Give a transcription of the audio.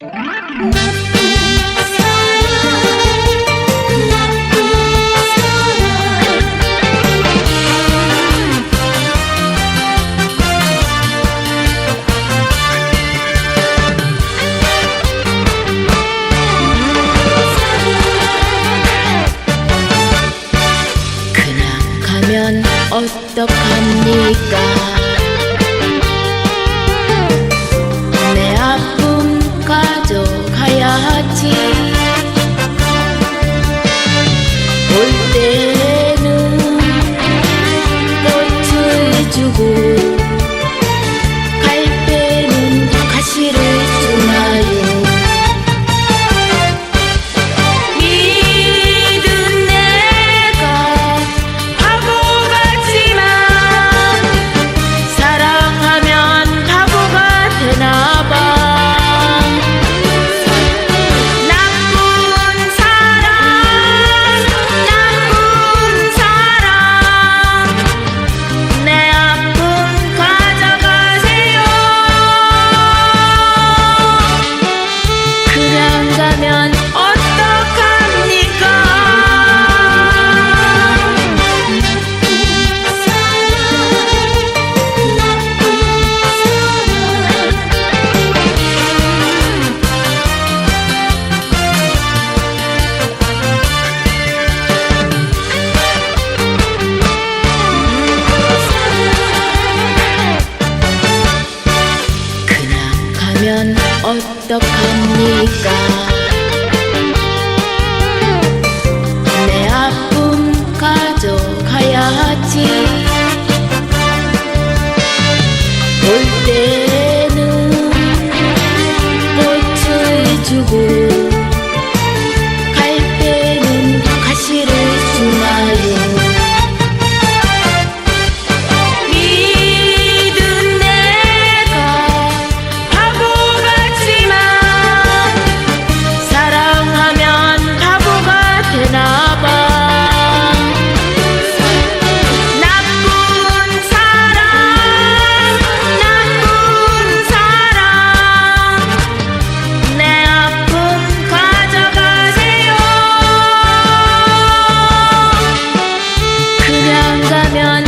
그냥 가면 어떡합니까? Hati Doktor Nikan Pyala